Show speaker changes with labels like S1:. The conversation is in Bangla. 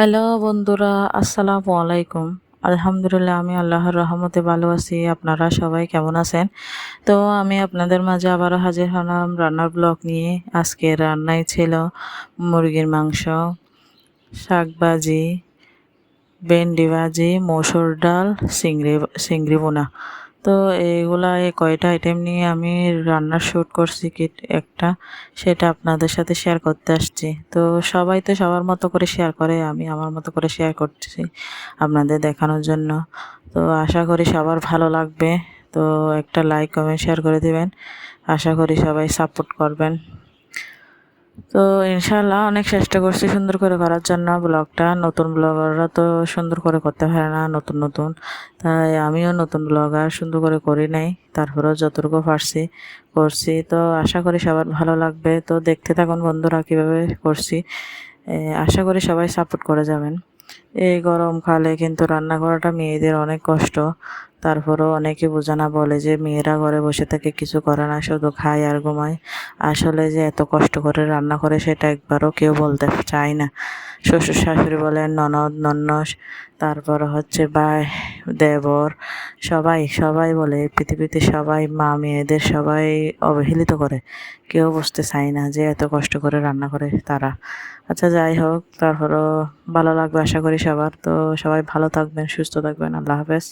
S1: হ্যালো বন্ধুরা, আসসালামু আলাইকুম। আলহামদুলিল্লাহ, আমি আল্লাহর রহমতে ভালো আছি। আপনারা সবাই কেমন আছেন? তো আমি আপনাদের মাঝে আবারও হাজির হলাম রান্নার ব্লগ নিয়ে। আজকে রান্নায় ছিল মুরগির মাংস শাক ভাজি ভেন্ডি ভাজি, মসুর ডাল, চিংড়ি চিংড়ি বোনা তো এইগুলা এই কয়টা আইটেম নিয়ে আমি রান্না শ্যুট করছি কিট একটা, সেটা আপনাদের সাথে শেয়ার করতে আসছি। তো সবাই তো সবার মতো করে শেয়ার করে, আমি আমার মতো করে শেয়ার করছি আপনাদের দেখানোর জন্য। তো আশা করি সবার ভালো লাগবে। তো একটা লাইক কমেন্ট শেয়ার করে দিবেন। আশা করি সবাই সাপোর্ট করবেন। তো ইনশাল্লাহ অনেক চেষ্টা করছি সুন্দর করে করার জন্য ব্লগটা। নতুন ব্লগাররা তো সুন্দর করে করতে পারে না, নতুন নতুন। তাই আমিও নতুন ব্লগার, সুন্দর করে করি নাই। তারপরেও যতটুকু পারছি, করছি। তো আশা করি সবার ভালো লাগবে। তো দেখতে থাকুন বন্ধুরা কীভাবে করছি। আশা করি সবাই সাপোর্ট করে যাবেন। এই গরমকালে কিন্তু রান্না করাটা মেয়েদের অনেক কষ্ট। তারপরও অনেকে বোঝানা বলে যে মেয়েরা ঘরে বসে থেকে কিছু করে না, শুধু খায় আর ঘুমায়। আসলে যে এত কষ্ট করে রান্না করে সেটা একবারও কেউ বলতে চায় না। শ্বশুর শাশুড়ি বলেন, ননদ, নন্নস তারপর হচ্ছে ভাই, দেবর, সবাই সবাই বলে, পৃথিবীতে সবাই মা, মেয়েদের সবাই অবহেলিত করে। কেউ বুঝতে চায় না যে এত কষ্ট করে রান্না করে তারা। আচ্ছা যাই হোক, তারপরও ভালো লাগবে আশা করি সবার। তো সবাই ভালো থাকবেন, সুস্থ থাকবেন, আল্লাহ হাফেজ।